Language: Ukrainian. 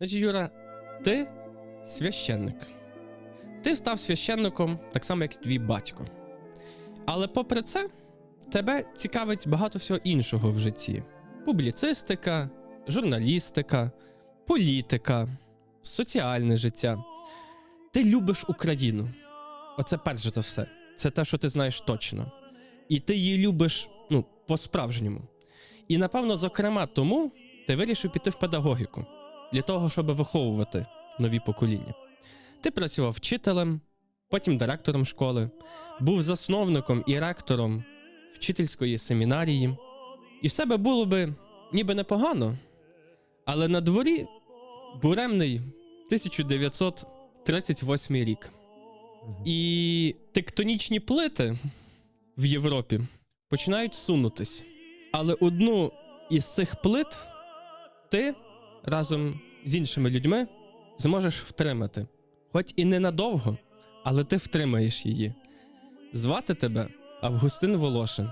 Значить, Юра, ти священник. Ти став священником так само, як і твій батько. Але попри це, тебе цікавить багато всього іншого в житті: публіцистика, журналістика, політика, соціальне життя. Ти любиш Україну. Оце перш за все. Це те, що ти знаєш точно. І ти її любиш ну, по-справжньому. І напевно, зокрема, тому ти вирішив піти в педагогіку для того, щоб виховувати нові покоління. Ти працював вчителем, потім директором школи, був засновником і ректором вчительської семінарії. І все би було би ніби непогано, але на дворі буремний 1938 рік. І тектонічні плити в Європі починають сунутись. Але одну із цих плит ти разом з іншими людьми зможеш втримати. Хоч і ненадовго, але ти втримаєш її. Звати тебе Августин Волошин.